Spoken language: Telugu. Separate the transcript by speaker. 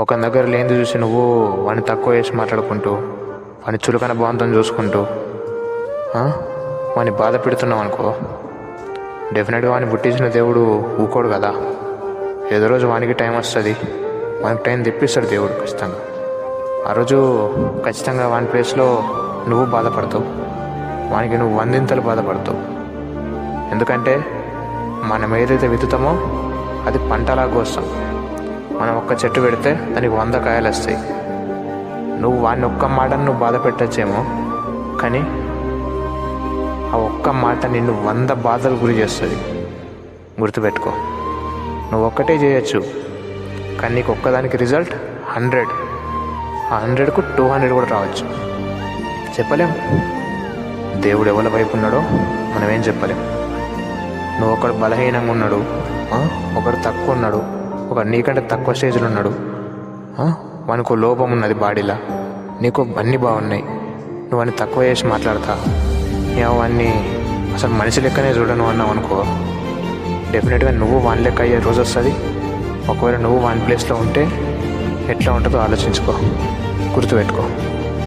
Speaker 1: ఒక దగ్గర లేనిది చూసి నువ్వు వాడిని తక్కువ చేసి మాట్లాడుకుంటూ వాని చులకన బాంతం చూసుకుంటూ వాని బాధ పెడుతున్నావు అనుకో. డెఫినెట్గా వాడిని పుట్టించిన దేవుడు ఊకోడు కదా. ఏదో రోజు వానికి టైం వస్తుంది. వానికి టైం తెప్పిస్తాడు దేవుడు ఖచ్చితంగా. ఆ రోజు ఖచ్చితంగా వాని ప్లేస్లో నువ్వు బాధపడతావు. వానికి నువ్వు వందింతలు బాధపడతావు. ఎందుకంటే మనం ఏదైతే విత్తుతామో అది పంటలాగా వస్తాం. మనం ఒక్క చెట్టు పెడితే దానికి వంద కాయలు వస్తాయి. నువ్వు వాడిని ఒక్క మాటను నువ్వు బాధ పెట్టచ్చేమో కానీ ఆ ఒక్క మాట నిన్ను వంద బాధలు గురి చేస్తుంది. గుర్తుపెట్టుకో. నువ్వు ఒక్కటే చేయొచ్చు కానీ నీకు ఒక్కదానికి రిజల్ట్ హండ్రెడ్. ఆ హండ్రెడ్కు టూ హండ్రెడ్ కూడా రావచ్చు. చెప్పలేం? దేవుడు ఎవరి వైపు ఉన్నాడో మనమేం చెప్పలేం. నువ్వు ఒకడు బలహీనంగా ఉన్నాడు ఒకడు తక్కువ ఉన్నాడు ఒక నీకంటే తక్కువ స్టేజ్లో ఉన్నాడు. మనకు వానికి లోపం ఉన్నది బాడీలో. నీకు అన్నీ బాగున్నాయి. నువ్వు అన్ని తక్కువ చేసి మాట్లాడతా. అవన్నీ అసలు మనిషి లెక్కనే చూడను అన్నావు అనుకో. డెఫినెట్గా నువ్వు వాని లెక్క అయ్యే రోజు వస్తుంది. ఒకవేళ నువ్వు వాని ప్లేస్లో ఉంటే ఎట్లా ఉంటుందో ఆలోచించుకో. గుర్తుపెట్టుకో.